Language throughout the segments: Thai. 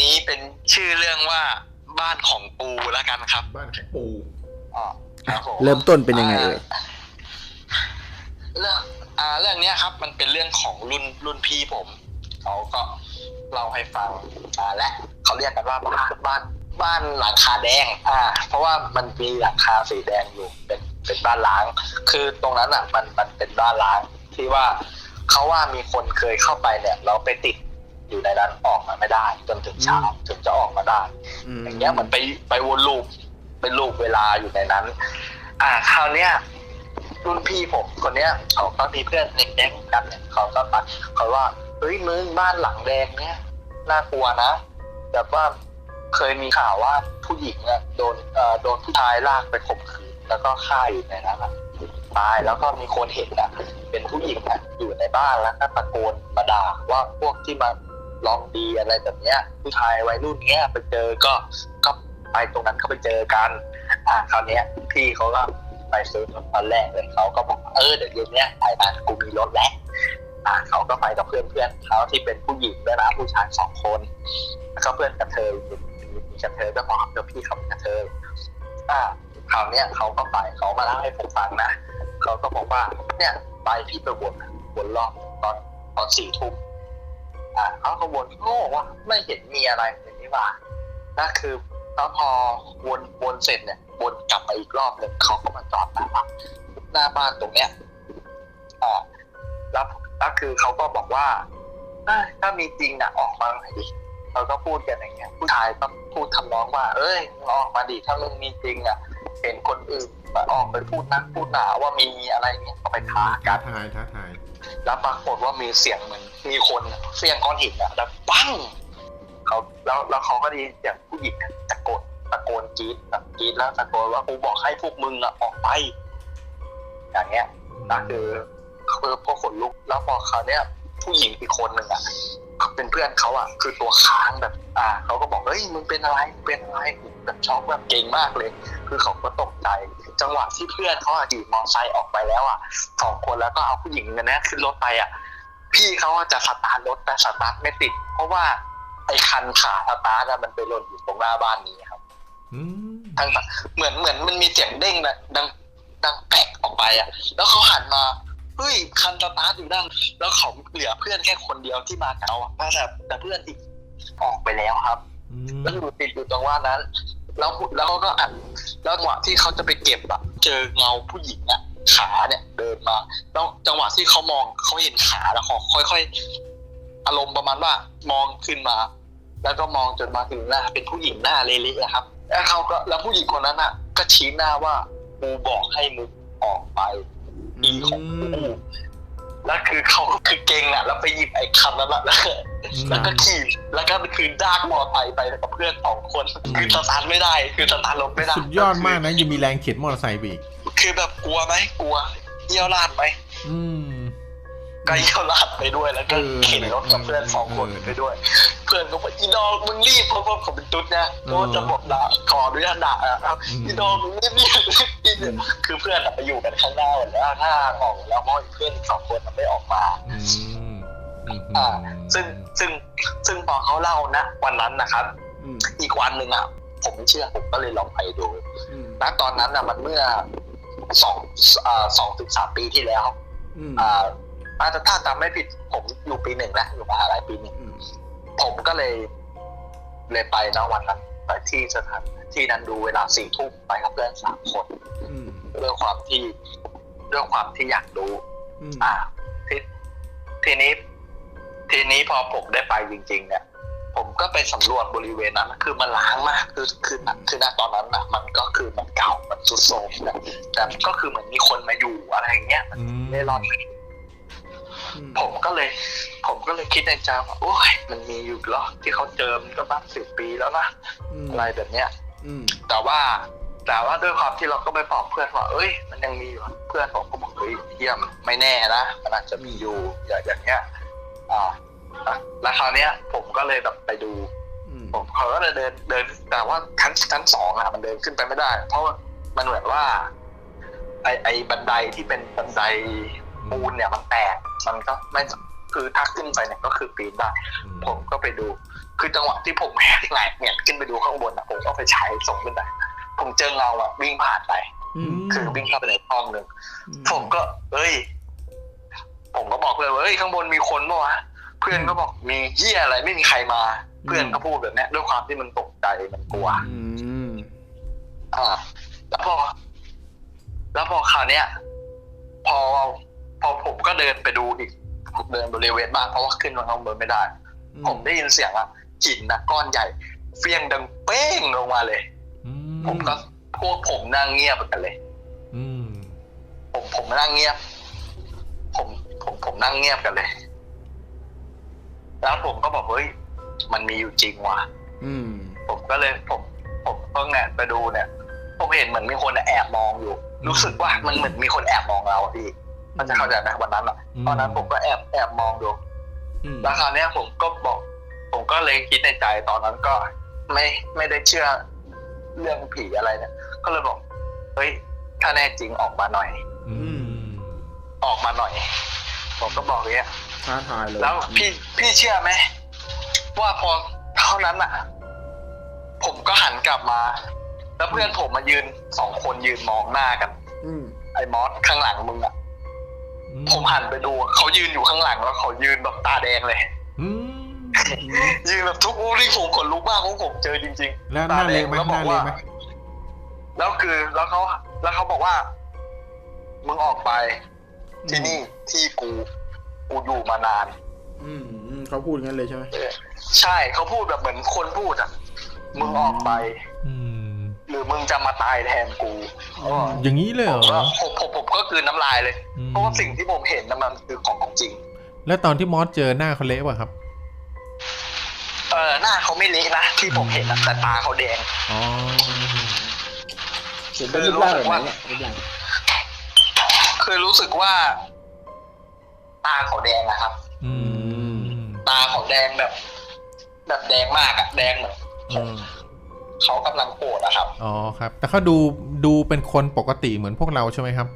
นี้เป็นชื่อเรื่องว่าบ้านของปูแล้วกันครับ บ้านของปูอ๋อครับผมเริ่มต้นเป็นยังไงเอ่ยเรื่องอ่าเรื่องเนี้ยครับ มันเป็นเรื่องของรุ่นรุ่นพี่ผมเขาก็เล่าให้ฟังอ่าและเขาเรียกกันว่าบ้านบ้านบ้านหลังคาแดง อ่า เพราะว่ามันมีหลังคาสีแดงอยู่ เป็นเป็นบ้านล้าง คือตรงนั้นอะ มันมันเป็นบ้านล้างที่ว่าเขาว่ามีคนเคยเข้าไปเนี่ยเราไปติด อยู่ในนั้นออกมาไม่ได้ จนถึงเช้าถึงจะออกมาได้มอย่างเงี้ยเหมือนไปไปวนลูปเป็นลูปเวลาอยู่ในนั้น อ่าคราวเนี้ยรุ่นพี่ผมคนเนี้ยเขาก็มีเพื่อนในแก๊งกันเนี่ยเขาก็ปัดเขาว่าเฮ้ยมึงบ้านหลังแดงเนี้ยน่ากลัวนะแบบว่าเคยมีข่าวว่าผู้หญิงอะโดนเอ่อโดนผู้ชายลากไปข่มขืนแล้วก็ฆ่าอยู่ในนั้นอะตายแล้วก็มีคนเห็นอะเป็นผู้หญิงอะอยู่ในบ้านแล้วก็ตะโกนมาด่าว่าพวกที่มา ลองดีอะไรแบบเนี้ย ผู้ชายวัยรุ่นเนี้ยไปเจอก็ก็ไปตรงนั้นก็ไปเจอกัน อ่าคราวเนี้ยพี่เขาก็ไปซื้อรถตอนแรกเลยเขาก็บอกเออเดี๋ยวเย็นเนี้ยไปบ้านกูมีรถแล้วอ่าเขาก็ไปกับเพื่อนเพื่อนเขาที่เป็นผู้หญิงด้วยนะผู้ชายสองคนแล้วก็เพื่อนกระเทยมีมีกระเทยด้วยบอกเดี๋ยวพี่เขาเป็นกระเทยอ่าคราวเนี้ยเขาก็ไปเขามาเล่าให้ผมฟังนะเขาก็บอกว่าเนี่ยไปพี่ไปวนวนรอบตอนตอนสี่ทุ่ม อ่าเขาก็วนโง่ว่าไม่เห็นมีอะไรเลยนี่หว่าก็คือแล้วพอวนวนเสร็จเนี่ยวนกลับมาอีกรอบหนึ่งเขาก็มาจอดหน้าบ้านหน้าบ้านตรงเนี้ยอ่าแล้วแล้วคือเขาก็บอกว่าเอ้ยถ้ามีจริงน่ะออกมาหน่อยดิเขาก็พูดกันอย่างเงี้ยผู้ชายก็พูดทำนองว่า เอ้ยมึงออกมาดิถ้ามึงมีจริงอะเห็นคนอื่นมาออกไปพูดนักพูดหนาว่ามีอะไรเงี้ยก็ไปท้ากัท้านทายท้าทาย แล้วปรากฏว่ามีเสียงเหมือนมีคนเสียงก้อนหินอะแล้วปังเขาแล้วแล้วเขาก็ได้ยินเสียงผู้หญิงตะโกนตะโกนกรี๊ดแบบกรี๊ดแล้วตะโกนว่ากูบอกให้พวกมึงอะออกไป อย่างเงี้ยก็คือคือพวกขนลุกแล้วพอเขาวเนี้ยผู้หญิงอีกคนหนึ่งอะ เป็นเพื่อนเขาอะคือตัวค้างแบบ อ่าเขาก็บอกเฮ้ยมึงเป็นอะไรมึงเป็นอะไรแบบช็อกแบบเก่งมากเลย คือเขาก็ตกใจจังหวะที่เพื่อนเขาอะขี่มอเตอร์ไซค์ออกไปแล้วอะสองคนแล้วก็เอาผู้หญิงกันนะขึ้นรถไปอะพี่เขาจะสตาร์ทรถแต่สตาร์ทไม่ติด เพราะว่าไอ้คันขาสตาร์ทอะมันไปหล่นอยู่ตรงหน้าบ้านนี้ครับอืมทั้งเหมือนเหมือนมันมีเสียงเด้งนะดังดังแปลกออกไปอะ แล้วเขาหันมา เฮ้ยคันสตาร์ทอยู่นั่นแล้วเขาเหลือเพื่อนแค่คนเดียวที่มากับเขาอะแต่แต่เพื่อนอีกออกไปแล้วครับอืมแล้วอยู่ติดอยู่ตรงว่านั้น แล้วแล้วเขาก็อัดแล้วจังหวะที่เขาจะไปเก็บอะเจอเงาผู้หญิงอะขาเนี่ยเดินมาแล้วจังหวะที่เขามองเขาเห็นขาแล้วเขาค่อย ๆ อารมณ์ประมาณว่ามองขึ้นมา แล้วก็มองจนมาถึงหน้าเป็นผู้หญิงหน้าเละๆอะครับแล้วเขาก็แล้วผู้หญิงคนนั้นอะก็ชี้หน้าว่ากูบอกให้มึงออกไป อีของกูแล้วคือเขาก็คือเก่งอะแล้วไปหยิบไอ้คำนั้นอะแล้วแล้วก็ขี่แล้วก็คือดากมอไซค์ไปกับเพื่อนสองคน คือสตาร์ทไม่ได้ คือสตาร์ทรถไม่ได้ สุดยอดมากนะยังมีแรงเข็นมอเตอร์ไซค์ไปอีก คือแบบกลัวไหมกลัวเยี่ยวลาดไหมอืมก็เยี่ยวลาดไปด้วยแล้วก็เออเข็นรถกับเพื่อนสองคนเออไปด้วยเพื่อนก็บอกอีดอกมึงรีบเพราะว่าผมเป็นตุ๊ดนะโดนจะบอกด่าขออนุญาตด่าอะครับอืมอีดอกมึงรีบรีบรีบรีบคือเพื่อนอะไปอยู่กันข้างหน้าหมดแล้วหน้าออกแล้วเพราะเพื่อนอีกสองคนอะไม่ออกมาอืมอืมอ่า ซึ่งซึ่งซึ่งพอเขาเล่านะวันนั้นนะครับอืมอีกวันหนึ่งอะผมไม่เชื่อผมก็เลยลองไปดูอืมณตอนนั้นอะมันเมื่อสองอ่าสองถึงสามปีที่แล้วอืมอ่าอาจจะถ้าจำไม่ผิดผมอยู่ปีหนึ่งนะอยู่มหาลัยปีหนึ่งอืม ผมก็เลย เลยไปนะวันนั้นไปที่สถานที่นั้นดูเวลาสี่ทุ่มไปกับเพื่อนสามคนอืมเรื่องความที่เรื่องความที่อยากดูอืมอ่าทีทีนี้ ทีนี้พอผมได้ไปจริง ๆ เนี่ย ผมก็ไปสำรวจบริเวณนั้นคือมันล้างมาก คือคือคือณตอนนั้นนะมันก็คือมันเก่ามันทรุดโทรมแต่แต่ก็คือเหมือนมีคนมาอยู่อะไรอย่างเงี้ยอืมเล่ร่อนอืมผมก็เลยผม ก็เลยคิดในใจว่าโอ้ยมันมีอยู่เหรอที่เขาเจอมันก็บ้างสิบปีแล้วนะอืมอะไรแบบเนี้ยอืมแต่ว่า แต่ว่าด้วยความที่เราก็ไปบอกเพื่อนว่า เอ้ย มันยังมีอยู่เพื่อนผมก็บอกเฮ้ยเยี่ยมไม่แน่นะมันอาจจะมีอยู่อย่างอย่างเงี้ยอ่าอะแล้วคราวเนี้ย ผมก็เลยแบบไปดูอืมผมเขาก็เลยเดินเดิน แต่ว่าชั้นชั้นสองอะมันเดินขึ้นไปไม่ได้ เพราะว่ามันเหมือนว่า ไอไอบันไดที่เป็นบันไดปูนเนี่ยมันแตกมันก็ไม่ คือถ้าขึ้นไปเนี่ยก็คือปีนได้อืผมก็ไปดู คือจังหวะที่ผมแหกไหลเนี่ยขึ้นไปดูข้างบนอะผมก็ไปใช้ส่งขึ้นไปผมเจอเงาอะวิ่งผ่านไปอืมคือวิ่งเข้าไปในห้องหนึ่งผมก็ เอ้ย ผมก็บอกเพื่อนว่าเอ้ยข้างบนมีคนปะวะเพื่อนก็บอกมีเหี้ยอะไรไม่มีใครมา เพื่อนก็พูดแบบเนี้ยด้วยความที่มันตกใจมันกลัวอืมอ่า แล้วพอ แล้วพอคราวเนี้ยพอพอผมก็เดินไปดูอีก เดินบริเวณบ้านเพราะว่าขึ้นมาข้างบนไม่ได้ ผมได้ยินเสียงอะหินนะก้อนใหญ่ เฟี้ยงดังเป้งลงมาเลยอืผมก็พวกผมนั่งเงียบกันเลยอืมผมผมนั่งเงียบ ผมผมผมนั่งเงียบกันเลย แล้วผมก็บอกเฮ้ยมันมีอยู่จริงว่ะอืมผมก็เลย ผม ผมก็แงะไปดูเนี่ย ผมเห็นเหมือนมีคนแอบมองอยู่ รู้สึกว่ามันเหมือนมีคนแอบมองเราอะพี่ มันจะเข้าใจไหมวันนั้นอะตอนนั้นผมก็แอบแอบมองดูอืมแล้วคราวเนี้ยผมก็บอก ผมก็เลยคิดในใจตอนนั้นก็ไม่ไม่ได้เชื่อเรื่องผีอะไรเนี่ยก็เลยบอกเฮ้ยถ้าแน่จริงออกมาหน่อยอืมออกมาหน่อย ผมก็บอกอย่างเงี้ยท้าทายเลยแล้วพี่พี่เชื่อไหมว่าพอเท่านั้นอะ ผมก็หันกลับมา แล้วเพื่อนผมมายืนสองคนยืนมองหน้ากันอืมไอ้มอสข้างหลังมึงอะ ผมหันไปดูเขายืนอยู่ข้างหลังแล้วเขายืนแบบตาแดงเลยอืมยืนแบบทุกอู้ที่ผมขนลุกมากเพราะผมเจอจริงแล้วหน้าเล็กไหมแล้วหบอน้ากเล็ว่ากไหมๆแล้วคือแล้วเขาแล้วเขาบอกว่า มึงออกไป ที่นี่ที่กูกูอยู่มานาน อืมอืมเขาพูดงั้นเลยใช่ไหมใช่เขาพูดแบบเหมือนคนพูดอะ มึงออกไป อืมหรือ มึงจะมาตายแทนกูอืมอย่างนี้เลยผเหรมก็อผมผมผมก็คือน้ำลายเลยอืมเพราะว่าสิ่งที่ผมเห็นนะมันคือของจริง แล้วตอนที่มอสเจอหน้าเขาเละป่ะครับ เออหน้าเขาไม่เละนะที่ผมเห็นนะแต่ตาเขาแดงอ๋อเห็นเป็นรูปร่างแบบไหนเนี่ยรูปร่างคือรู้สึกว่า ตาเขาแดงนะครับ อืม ตาเขาแดงแบบ แบบแดงมากอะแดงเหมือนอืม เขากำลังโกรธอะครับ อ๋อครับ แต่เขาดูดูเป็นคนปกติเหมือนพวกเราใช่ไหมครับ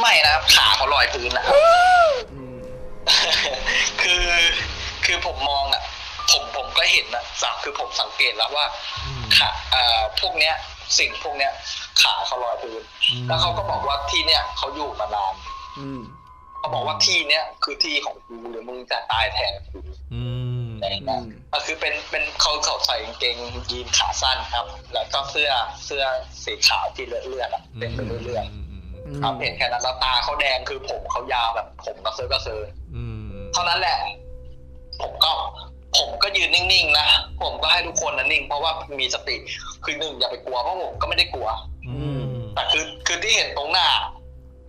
ไม่นะครับขาเขาลอยพื้นนะครับอืมคือคือผมมองอะผมผมก็เห็นนะสังคือผมสังเกตแล้วว่าอืมขาเอ่อพวกเนี้ย สิ่งพวกเนี้ย ขาเขาลอยพื้น แล้วเขาก็บอกว่าที่เนี้ยเขาอยู่มานานอืมเขาบอกว่าที่เนี้ยคือที่ของกูหรือมึงจะตายแทนกู อืมอะไรอย่างอืเงี้ยมก็คือเป็นเป็นเขาเขาใส่กางเกงยีนขาสั้นครับ แล้วก็เสื้อเสื้อสีขาวที่เลือดเลือดๆอะเต็มไปด้วยเลือดอืมครับเห็นแค่นั้นแล้วตาเขาแดงคือผมเขายาวแบบผมกระเซาะกระเซิงอืมเท่านั้นแหละ ผมก็ผมก็ยืนนิ่งๆนะผมก็ให้ทุกคนนะนิ่ง เพราะว่ามีสติคือหนึ่งอย่าไปกลัวเพราะผมก็ไม่ได้กลัวอืมแต่คือคือที่เห็นตรงหน้า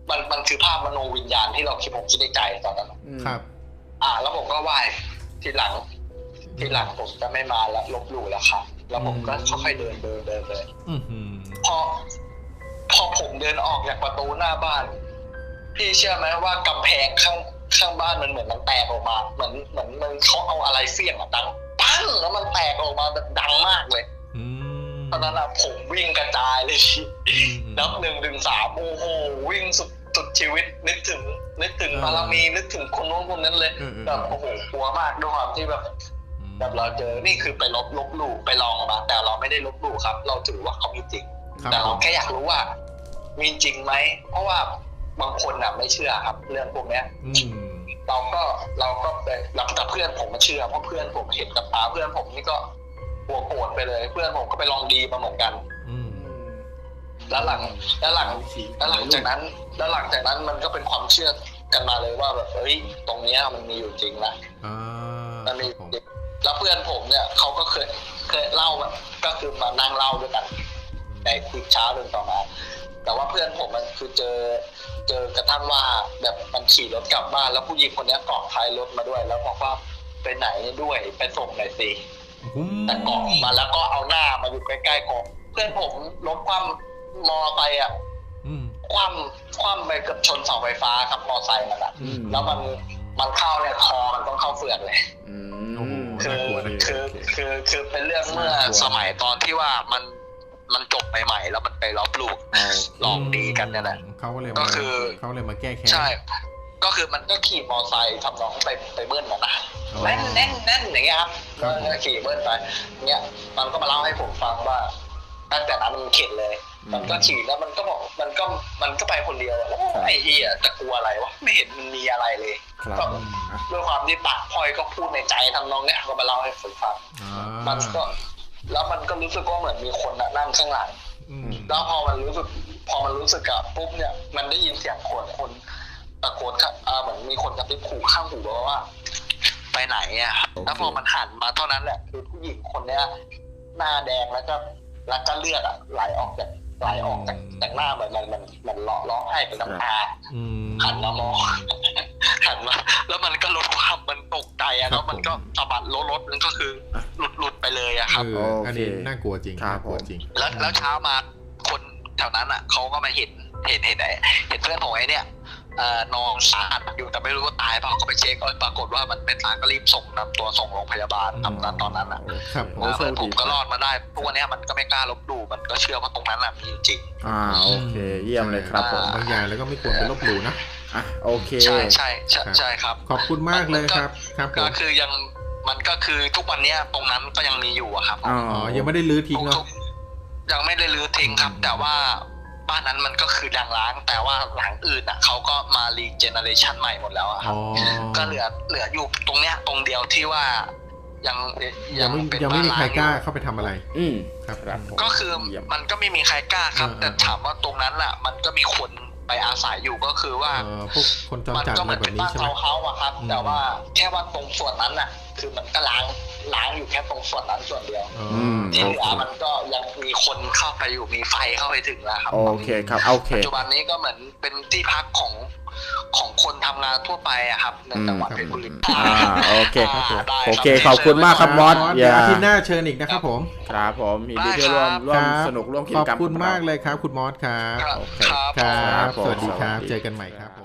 มันมันคือภาพมโนวิญญาณที่เราคิดผมคิดในใจตอนนั้นอืมครับ อ่า แล้วผมก็ไหว้ทีหลัง ทีหลังผมจะไม่มาแล้วลบหลู่แล้วครับแล้วผมก็ค่อยๆเดินเดินเดินเลยอืมอืมพอพอผมเดินออกจากประตูหน้าบ้าน พี่เชื่อไหมว่ากำแพงข้างข้างบ้านมันเหมือนมันแตกออกมา เหมือนเหมือนมันเขาเอาอะไรเสี้ยงอะดังปั้งแล้วมันแตกออกมาแบบดังมากเลยอืมตอนนั้นอะผมวิ่งกระจายเลยพี่อืมนับหนึ่งถึงสามโอ้โหวิ่งสุดสุดชีวิตนึกถึง นึกถึงอ่าบารมีนึกถึงคนนู้นคนนั้นเลยเออเออแบบโอ้โหกลัวมากด้วยความที่แบบ แบบเราเจอนี่คือไปลบลบหลู่ไปลองมาแต่เราไม่ได้ลบหลู่ครับ เราถือว่าเขามีจริงครับแต่ผเรามแค่อยากรู้ว่า มีจริงไหมเพราะว่าบางคนอะไม่เชื่อครับ เรื่องพวกเนี้ยอืมเราก็เราก็ไปเราแต่เพื่อนผมมาเชื่อเพราะเพื่อนผมเห็นกับตาเพื่อนผมนี่ก็หัวโกรธไปเลย เพื่อนผมก็ไปลองดีมาเหมือนกันอืมแล้วหลังแล้วหลังแล้วหลังจากนั้น แล้วหลังจากนั้นมันก็เป็นความเชื่อกันมาเลยว่าแบบเอ้ยตรงเนี้ยมันมีอยู่จริงนะอ่ามันมีครับผม แล้วเพื่อนผมเนี่ยเขาก็เคยเคยเล่ามาก็คือมานั่งเล่าด้วยกัน ในอีกเช้าหนึ่งต่อมา แต่ว่าเพื่อนผมมันคือเจอเจอกระทั่งว่าแบบมันขี่รถกลับบ้านแล้วผู้หญิงคนเนี้ยเกาะท้ายรถมาด้วย แล้วบอกว่าไปไหนด้วยไปส่งหน่อยสิอืมแต่เกาะมาแล้วก็เอาหน้ามาอยู่ใกล้ๆเกาะเพื่อนผมรถคว่ำมอไปอะอืมคว่ำคว่ำไปเกับชนเสาไฟฟ้าครับมอไซค์มันอะอืมแล้วมันมันเข้าเนี่ยคอมันต้องเข้าเฟือกเลยอืโอ้โหม คือน่ากลัวนะคือโอเคคือคือเป็นเรื่องเมื่อน่ากลัวสมัยตอนที่ว่ามันมันจบใหม่ๆ แล้วมันไปลบหลู่เอาลองดีกันเนี่ยแหละเขาก็เลยก็มาคือเขาเลยมาแก้แค้นใช่ ก็คือมันก็ขี่มอไซค์ทำน้องไปไปเบิ้ลนะนะอ๋อแน่นแน่นแน่นอย่างเงี้ยครับครับผมก็ขี่เบิ้ลไปเงี้ยมันก็มาเล่าให้ผมฟังว่า ตั้งแต่นั้นมันเข็ดเลย มันก็ขี่แล้วมันก็บอกมันก็มันก็ไปคนเดียวแล้วไอ้เหี้ยจะกลัวอะไรวะไม่เห็นมันมีอะไรเลยครับก็อะด้วยความที่ปากพลอยก็พูดในใจทำนองเนี้ยก็มาเล่าให้ผมฟังอ่ามันก็ แล้วมันก็รู้สึกว่าเหมือนมีคนน่ะนั่งข้างหลังอืมแล้วพอมันรู้สึก พอมันรู้สึกอะปุ๊บเนี่ย มันได้ยินเสียงคนคนตะโกนค่ะอ่าเหมือนมีคนกระซิบขู่ข้างหูบอกว่า ไปไหนอะแล้วพอมันหันมาเท่านั้นแหละคือผู้หญิงคนเนี้ยหน้าแดงแล้วก็แล้วก็เลือดอะไหลออกจาก ไหลออกจากจากหน้าเหมือนมันมันมันร้องร้องไห้เป็นน้ำตาอืมหันมามองหันมาแล้วมันก็ลดความมันตกใจอะครัแล้บวมันก็สะบัดรถรถมันก็คือหลุดหลุดไปเลยอะครับเอออันนี้น่ากลัวจริงครับน่ากลัวผมจริง แล้วแล้วเช้ามาคนแถวนั้นอะเขาก็มาเห็นเห็นเห็นไอ้เห็นเพื่อนของไอ้เนี่ยเอ่อ นอนสาหัสอยู่แต่ไม่รู้ว่าตายเปล่าก็ไปเช็คก็ปรากฏว่ามันเป็นตายก็รีบส่งนำตัวส่งโรงพยาบาลทำตอนตอนนั้นอะครับผโอ้มโชเพื่อคนผดีมก็รอดมาได้พวกเนี้ยมันก็ไม่กล้าลบหลู่มันก็เชื่อว่าตรงนั้นอะมีจริงอ่าโอเคเยี่ยมเลยครับผมบางอย่างแล้วก็ไม่ควรไปลบหลู่นะอะโอเคใช่ใช่ใช่ใช่ครับ ขอบคุณมากเลยครับครับผก็มคือยังมันก็คือทุกวันเนี้ยตรงนั้นก็ยังมีอยู่อะครับอ๋ออ๋อยังไม่ได้ลื้อทิ้งเนาะทุกๆยังไม่ได้รื้อทิ้งครับ แต่ว่า บ้านนั้นมันก็คือดังร้าง แต่ว่าหลังอื่นอะเขาก็มารีเจเนเรชันใหม่หมดแล้วอะคอ๋รัอบก็เหลือเหลืออยู่ตรงเนี้ยตรงเดียวที่ว่ายังยังไม่เป็นยังไม่มีบ้นใครกล้าอยู่เข้าไปทำอะไร อืมครับครับผมก็คือเยี่ยมมันก็ไม่มีใครกล้าครับเออแต่ถามว่าตรงนั้นแหละมันก็มีคน ไปอาศัยอยู่ก็คือว่าเอ่อพวกคนจรมันจัดก็อะเหไรมือนแบเป็บนนี้บ้านใช่ไหมชาวเขาอะครับอืมแต่ว่าแค่ว่าตรงส่วนนั้นน่ะ คือมันก็ล้างล้างอยู่แค่ตรงส่วนนั้นส่วนเดียวอ๋ออืมที่โอเหลืเคอมันก็ยังมีคนเข้าไปอยู่มีไฟเข้าไปถึงแล้วครับโอเคครับโอเคปัจจุบันนี้ก็เหมือนเป็นที่พักของ ของคนทำงานทั่วไปอะครับในจังหวัดเพชรบุรีอ่าโอเคาได้โอเครับขอบคุณมากครับมอส เดี๋ยวอย่าอาทิตย์หน้าเชิญอีกนะครับผมครับผมยินดีที่ร่วมร่วมครับสนุกร่วมกิขจอบกรรมคุณกัมากบเรเลยครับ คุณมอสครับครับโอเคครับครัครับบผมสวัสดีครับสวัสดีเจอกันใหม่ครับผม